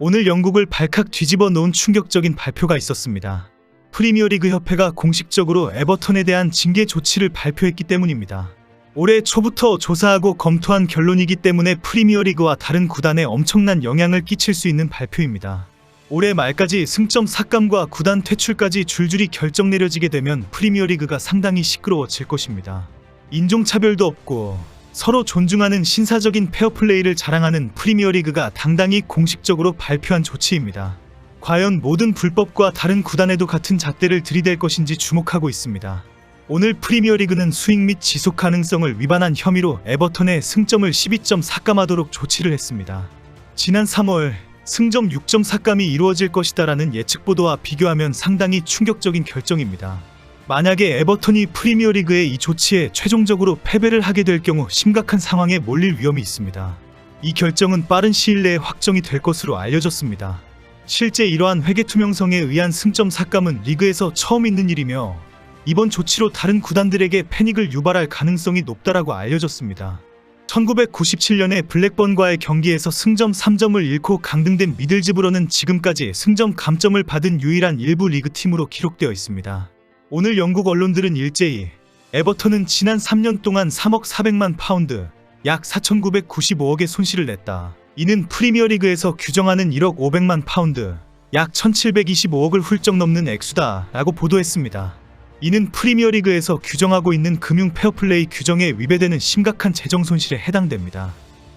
오늘 영국을 발칵 뒤집어 놓은 충격적인 발표가 있었습니다. 프리미어리그 협회가 공식적으로 에버턴에 대한 징계 조치를 발표했기 때문입니다. 올해 초부터 조사하고 검토한 결론이기 때문에 프리미어리그와 다른 구단에 엄청난 영향을 끼칠 수 있는 발표입니다. 올해 말까지 승점 삭감과 구단 퇴출까지 줄줄이 결정 내려지게 되면 프리미어리그가 상당히 시끄러워질 것입니다. 인종차별도 없고 서로 존중하는 신사적인 페어플레이를 자랑하는 프리미어리그가 당당히 공식적으로 발표한 조치입니다. 과연 모든 불법과 다른 구단에도 같은 잣대를 들이댈 것인지 주목하고 있습니다. 오늘 프리미어리그는 수익 및 지속 가능성을 위반한 혐의로 에버턴의 승점을 12점 삭감하도록 조치를 했습니다. 지난 3월 승점 6점 삭감이 이루어질 것이다라는 예측 보도와 비교하면 상당히 충격적인 결정입니다. 만약에 에버턴이 프리미어리그의 이 조치에 최종적으로 패배를 하게 될 경우 심각한 상황에 몰릴 위험이 있습니다. 이 결정은 빠른 시일 내에 확정이 될 것으로 알려졌습니다. 실제 이러한 회계 투명성에 의한 승점 삭감은 리그에서 처음 있는 일이며 이번 조치로 다른 구단들에게 패닉을 유발할 가능성이 높다라고 알려졌습니다. 1997년에 블랙번과의 경기에서 승점 3점을 잃고 강등된 미들즈브로는 지금까지 승점 감점을 받은 유일한 일부 리그 팀으로 기록되어 있습니다. 오늘 영국 언론들은 일제히 에버턴은 지난 3년 동안 3억 400만 파운드, 약 4,995억의 손실을 냈다. 이는 프리미어리그에서 규정하는 1억 500만 파운드, 약 1,725억을 훌쩍 넘는 액수다 라고 보도했습니다. 이는 프리미어리그에서 규정하고 있는 금융 페어플레이 규정에 위배되는 심각한 재정 손실에 해당됩니다.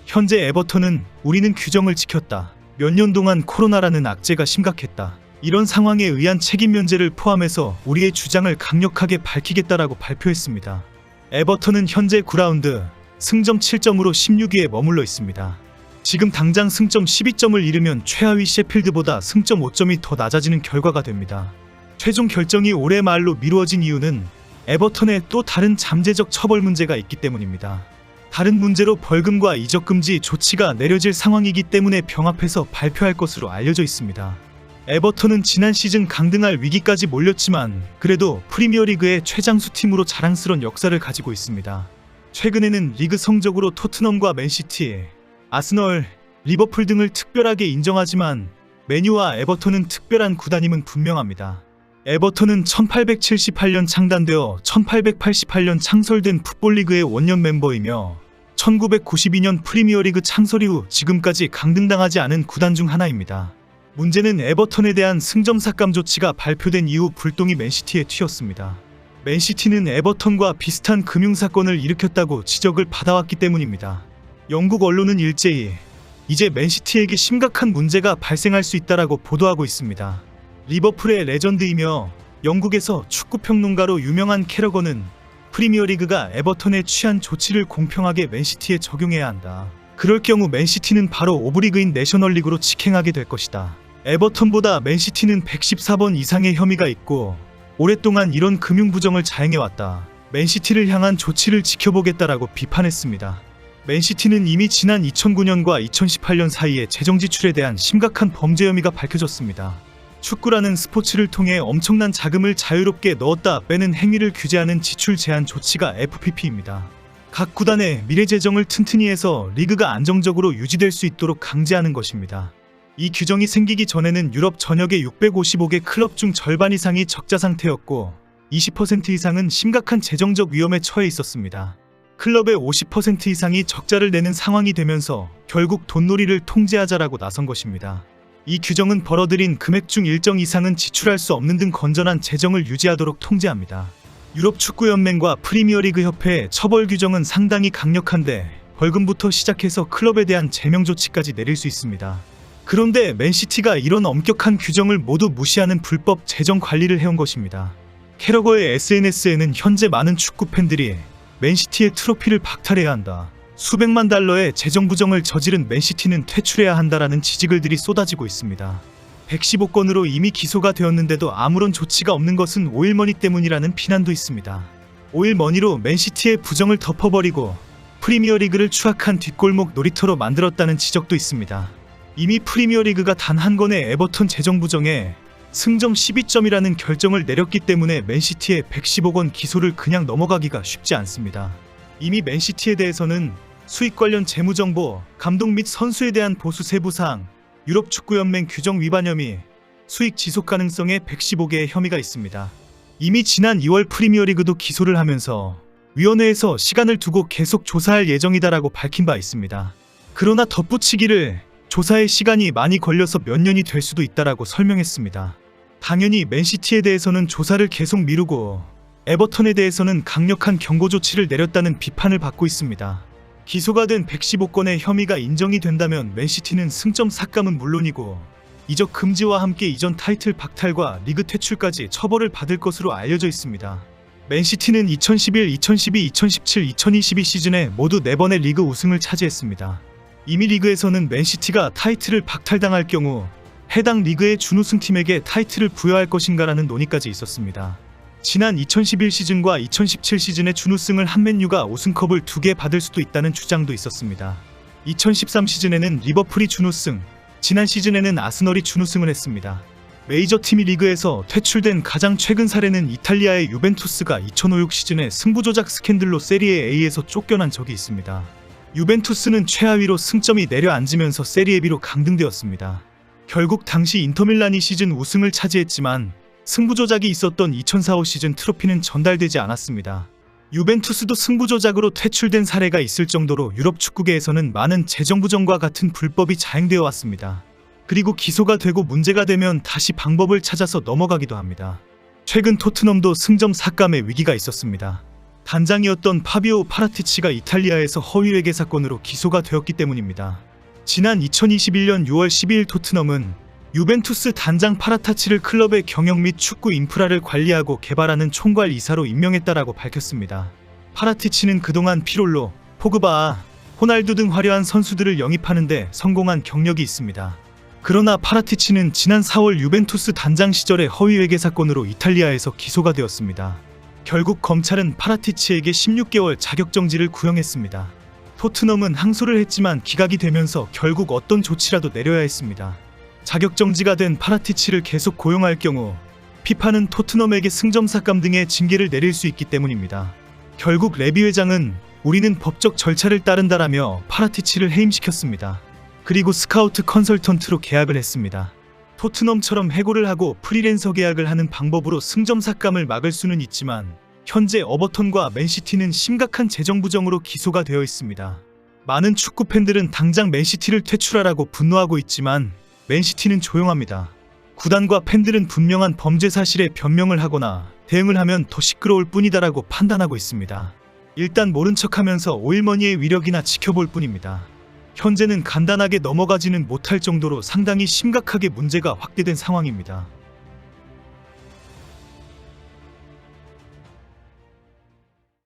현재 에버턴은 우리는 규정을 지켰다. 몇 년 동안 코로나라는 악재가 심각했다. 이런 상황에 의한 책임 면제를 포함해서 우리의 주장을 강력하게 밝히겠다라고 발표했습니다. 에버턴은 현재 9라운드 승점 7점으로 16위에 머물러 있습니다. 지금 당장 승점 12점을 잃으면 최하위 셰필드보다 승점 5점이 더 낮아지는 결과가 됩니다. 최종 결정이 올해 말로 미루어진 이유는 에버턴에 또 다른 잠재적 처벌 문제가 있기 때문입니다. 다른 문제로 벌금과 이적 금지 조치가 내려질 상황이기 때문에 병합해서 발표할 것으로 알려져 있습니다. 에버턴은 지난 시즌 강등할 위기까지 몰렸지만 그래도 프리미어리그의 최장수 팀으로 자랑스런 역사를 가지고 있습니다. 최근에는 리그 성적으로 토트넘과 맨시티, 아스널, 리버풀 등을 특별하게 인정하지만 메뉴와 에버턴은 특별한 구단임은 분명합니다. 에버턴은 1878년 창단되어 1888년 창설된 풋볼리그의 원년 멤버이며 1992년 프리미어리그 창설 이후 지금까지 강등당하지 않은 구단 중 하나입니다. 문제는 에버턴에 대한 승점 삭감 조치가 발표된 이후 불똥이 맨시티에 튀었습니다. 맨시티는 에버턴과 비슷한 금융 사건을 일으켰다고 지적을 받아왔기 때문입니다. 영국 언론은 일제히 이제 맨시티에게 심각한 문제가 발생할 수 있다라고 보도하고 있습니다. 리버풀의 레전드이며 영국에서 축구 평론가로 유명한 캐러건은 프리미어리그가 에버턴에 취한 조치를 공평하게 맨시티에 적용해야 한다. 그럴 경우 맨시티는 바로 오브리그인 내셔널리그로 직행하게 될 것이다. 에버턴보다 맨시티는 114번 이상의 혐의가 있고 오랫동안 이런 금융 부정을 자행해왔다. 맨시티를 향한 조치를 지켜보겠다라고 비판했습니다. 맨시티는 이미 지난 2009년과 2018년 사이에 재정 지출에 대한 심각한 범죄 혐의가 밝혀졌습니다. 축구라는 스포츠를 통해 엄청난 자금을 자유롭게 넣었다 빼는 행위를 규제하는 지출 제한 조치가 FPP입니다. 각 구단의 미래 재정을 튼튼히 해서 리그가 안정적으로 유지될 수 있도록 강제하는 것입니다. 이 규정이 생기기 전에는 유럽 전역의 655개 클럽 중 절반 이상이 적자 상태였고 20% 이상은 심각한 재정적 위험에 처해 있었습니다. 클럽의 50% 이상이 적자를 내는 상황이 되면서 결국 돈놀이를 통제하자라고 나선 것입니다. 이 규정은 벌어들인 금액 중 일정 이상은 지출할 수 없는 등 건전한 재정을 유지하도록 통제합니다. 유럽 축구연맹과 프리미어리그 협회의 처벌 규정은 상당히 강력한데 벌금부터 시작해서 클럽에 대한 제명 조치까지 내릴 수 있습니다. 그런데 맨시티가 이런 엄격한 규정을 모두 무시하는 불법 재정 관리를 해온 것입니다. 캐러거의 SNS에는 현재 많은 축구 팬들이 맨시티의 트로피를 박탈해야 한다. 수백만 달러의 재정 부정을 저지른 맨시티는 퇴출해야 한다라는 지지글들이 쏟아지고 있습니다. 115건으로 이미 기소가 되었는데도 아무런 조치가 없는 것은 오일머니 때문이라는 비난도 있습니다. 오일머니로 맨시티의 부정을 덮어버리고 프리미어리그를 추악한 뒷골목 놀이터로 만들었다는 지적도 있습니다. 이미 프리미어리그가 단 한 건의 에버턴 재정 부정에 승점 12점이라는 결정을 내렸기 때문에 맨시티의 115억 원 기소를 그냥 넘어가기가 쉽지 않습니다. 이미 맨시티에 대해서는 수익 관련 재무 정보, 감독 및 선수에 대한 보수 세부 사항, 유럽 축구 연맹 규정 위반 혐의, 수익 지속 가능성에 115개의 혐의가 있습니다. 이미 지난 2월 프리미어리그도 기소를 하면서 위원회에서 시간을 두고 계속 조사할 예정이다라고 밝힌 바 있습니다. 그러나 덧붙이기를 조사의 시간이 많이 걸려서 몇 년이 될 수도 있다라고 설명했습니다. 당연히 맨시티에 대해서는 조사를 계속 미루고 에버턴에 대해서는 강력한 경고 조치를 내렸다는 비판을 받고 있습니다. 기소가 된 115건의 혐의가 인정이 된다면 맨시티는 승점 삭감은 물론이고 이적 금지와 함께 이전 타이틀 박탈과 리그 퇴출까지 처벌을 받을 것으로 알려져 있습니다. 맨시티는 2011, 2012, 2017, 2022 시즌에 모두 4번의 리그 우승을 차지했습니다. 이미 리그에서는 맨시티가 타이틀을 박탈당할 경우 해당 리그의 준우승팀에게 타이틀을 부여할 것인가라는 논의까지 있었습니다. 지난 2011 시즌과 2017 시즌의 준우승을 한 맨유가 우승컵을 두 개 받을 수도 있다는 주장도 있었습니다. 2013 시즌에는 리버풀이 준우승, 지난 시즌에는 아스널이 준우승을 했습니다. 메이저 팀이 리그에서 퇴출된 가장 최근 사례는 이탈리아의 유벤투스가 2005-6 시즌에 승부조작 스캔들로 세리에 A에서 쫓겨난 적이 있습니다. 유벤투스는 최하위로 승점이 내려앉으면서 세리에 B로 강등되었습니다. 결국 당시 인터밀란이 시즌 우승을 차지했지만 승부조작이 있었던 2004-5 시즌 트로피는 전달되지 않았습니다. 유벤투스도 승부조작으로 퇴출된 사례가 있을 정도로 유럽 축구계에서는 많은 재정부정과 같은 불법이 자행되어 왔습니다. 그리고 기소가 되고 문제가 되면 다시 방법을 찾아서 넘어가기도 합니다. 최근 토트넘도 승점 삭감의 위기가 있었습니다. 단장이었던 파비오 파라티치가 이탈리아에서 허위회계 사건으로 기소가 되었기 때문입니다. 지난 2021년 6월 12일 토트넘은 유벤투스 단장 파라타치를 클럽의 경영 및 축구 인프라를 관리하고 개발하는 총괄 이사로 임명했다라고 밝혔습니다. 파라티치는 그동안 피롤로, 포그바, 호날두 등 화려한 선수들을 영입하는데 성공한 경력이 있습니다. 그러나 파라티치는 지난 4월 유벤투스 단장 시절의 허위회계 사건으로 이탈리아에서 기소가 되었습니다. 결국 검찰은 파라티치에게 16개월 자격정지를 구형했습니다. 토트넘은 항소를 했지만 기각이 되면서 결국 어떤 조치라도 내려야 했습니다. 자격정지가 된 파라티치를 계속 고용할 경우 피파는 토트넘에게 승점 삭감 등의 징계를 내릴 수 있기 때문입니다. 결국 레비 회장은 우리는 법적 절차를 따른다라며 파라티치를 해임시켰습니다. 그리고 스카우트 컨설턴트로 계약을 했습니다. 토트넘처럼 해고를 하고 프리랜서 계약을 하는 방법으로 승점 삭감을 막을 수는 있지만 현재 어버턴과 맨시티는 심각한 재정 부정으로 기소가 되어 있습니다. 많은 축구 팬들은 당장 맨시티를 퇴출하라고 분노하고 있지만 맨시티는 조용합니다. 구단과 팬들은 분명한 범죄 사실에 변명을 하거나 대응을 하면 더 시끄러울 뿐이다라고 판단하고 있습니다. 일단 모른 척하면서 오일머니의 위력이나 지켜볼 뿐입니다. 현재는 간단하게 넘어가지는 못할 정도로 상당히 심각하게 문제가 확대된 상황입니다.